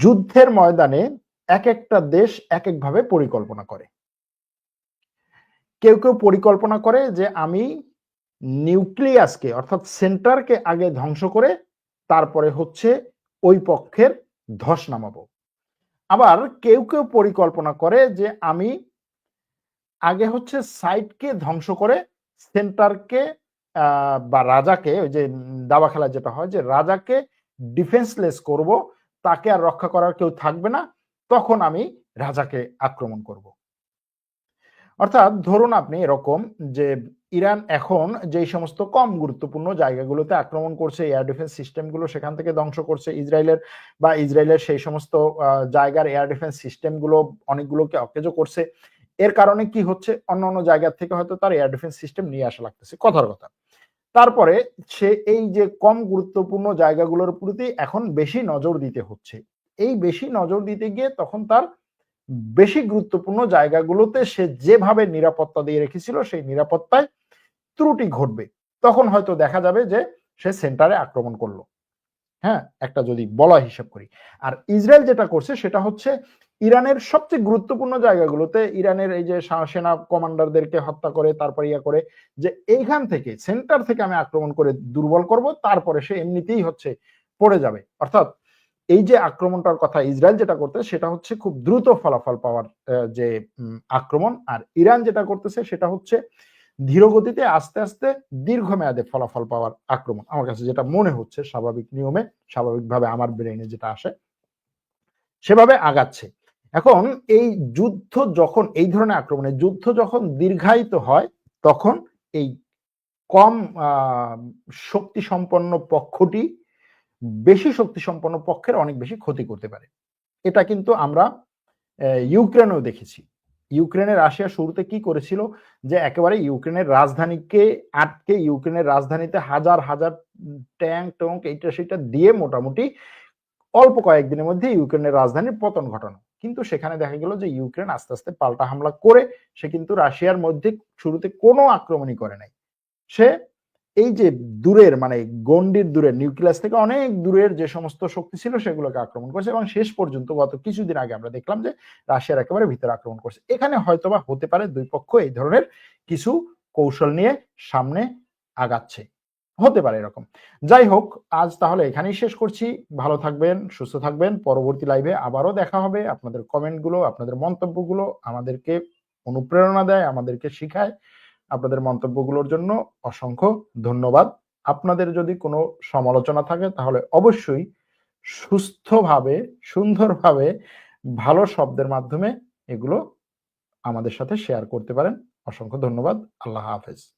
যুদ্ধের ময়দানে এক একটা দেশ এক একভাবে পরিকল্পনা করে। কেউ কেউ পরিকল্পনা করে যে আমি নিউক্লিয়াসকে অর্থাৎ সেন্টারকে আগে ধ্বংস করে তারপরে হচ্ছে ওই পক্ষের ধস নামাবো। আবার কেউ কেউ পরিকল্পনা করে যে আমি আগে হচ্ছে সাইটকে ধ্বংস করে সেন্টারকে বা রাজাকে, ওই যে দাবা খেলা যেটা হয় যে রাজাকে ডিফেন্সলেস করব তাকে আর রক্ষা করার কেউ থাকবে না, তখন আমি রাজাকে আক্রমণ করব। অর্থাৎ ধরুন আপনি এরকম যে ইরান এখন যেই সমস্ত কম গুরুত্বপূর্ণ জায়গাগুলোতে আক্রমণ করছে এয়ার ডিফেন্স সিস্টেমগুলো সেখান থেকে ধ্বংস করছে, ইসরায়েলের বা ইসরায়েলের সেই সমস্ত জায়গার এয়ার ডিফেন্স সিস্টেমগুলো অনেকগুলোকে অকেজ করছে। এর কারণে কি হচ্ছে? অন্য অন্য জায়গা থেকে হয়তো তার এয়ার ডিফেন্স সিস্টেম নিয়ে আসা লাগতেছে। কথার কথা। তারপরে সে এই যে কম গুরুত্বপূর্ণ জায়গাগুলোর প্রতি এখন বেশি নজর দিতে হচ্ছে। এই বেশি নজর দিতে গিয়ে তখন তার বেশি গুরুত্বপূর্ণ জায়গাগুলোতে সে যেভাবে নিরাপত্তা দিয়ে রেখেছিল, সেই নিরাপত্তায় ত্রুটি ঘটবে। তখন হয়তো দেখা যাবে যে সে সেন্টারে আক্রমণ করল। হ্যাঁ? একটা যদি বলা হিসাব করি। আর ইসরায়েল যেটা করছে সেটা হচ্ছে ইরানের সবচেয়ে গুরুত্বপূর্ণ জায়গাগুলোতে ইরানের এই যে সেনা কমান্ডারদেরকে হত্যা করে, তারপর ইয়া করে, যে এইখান থেকে, সেন্টার থেকে আমি আক্রমণ করে দুর্বল করব, তারপরে সে এমনিতেই হচ্ছে পড়ে যাবে। অর্থাৎ এই যে আক্রমণটার কথা ইসরায়েল যেটা করতে, সেটা হচ্ছে খুব দ্রুত ফলাফল পাওয়ার যে আক্রমণ। আর ইরান যেটা করতেছে, সেটা হচ্ছে ধীর গতিতে আস্তে আস্তে, দীর্ঘমেয়াদে ফলাফল পাওয়ার আক্রমণ। আমার কাছে যেটা মনে হচ্ছে, স্বাভাবিক নিয়মে, স্বাভাবিকভাবে আমার ব্রেনে যেটা আসে, সেভাবে আগাচ্ছে। এখন এই যুদ্ধ যখন, এই ধরনের আক্রমণে যুদ্ধ যখন দীর্ঘায়িত হয়, তখন এই কম শক্তি সম্পন্ন পক্ষটি বেশি শক্তি সম্পন্ন পক্ষের অনেক বেশি ক্ষতি করতে পারে। এটা কিন্তু আমরা ইউক্রেনেও দেখেছি। ইউক্রেনের রাশিয়া শুরুতে কি করেছিল যে একেবারে ইউক্রেনের রাজধানীকে আটকে, ইউক্রেনের রাজধানীতে হাজার হাজার ট্যাঙ্ক ট্যাঙ্ক এইটা সেটা দিয়ে মোটামুটি অল্প কয়েকদিনের মধ্যে ইউক্রেনের রাজধানীর পতন ঘটানো। কিন্তু সেখানে দেখা গেল যে ইউক্রেন আস্তে আস্তে পাল্টা হামলা করে সে কিন্তু রাশিয়ার মধ্যে শুরুতে কোনো আক্রমণই করে নাই। সে এই যে দূরের মানে গন্ডির দূরের, নিউক্লিয়াস থেকে অনেক দূরের যে সমস্ত শক্তি ছিল সেগুলোকে আক্রমণ করছে এবং শেষ পর্যন্ত গত কিছুদিন আগে আমরা দেখলাম যে রাশিয়ার একেবারে ভিতরে আক্রমণ করছে। এখানে হয়তোবা হতে পারে দুই পক্ষ এই ধরনের কিছু কৌশল নিয়ে সামনে আগাচ্ছে। হতে পারে এরকম। যাই হোক আজ তাহলে এখানেই শেষ করছি। ভালো থাকবেন, সুস্থ থাকবেন। পরবর্তী লাইভে আবারও দেখা হবে। আপনাদের কমেন্টগুলো আপনাদের মন্তব্যগুলো আমাদেরকে অনুপ্রেরণা দেয়, আমাদেরকে শিখায়। আপনাদের মন্তব্যগুলোর জন্য অসংখ্য ধন্যবাদ। আপনাদের যদি কোনো সমালোচনা থাকে, তাহলে অবশ্যই সুস্থভাবে, সুন্দরভাবে, ভালো শব্দের মাধ্যমে এগুলো আমাদের সাথে শেয়ার করতে পারেন। অসংখ্য ধন্যবাদ। আল্লাহ হাফেজ।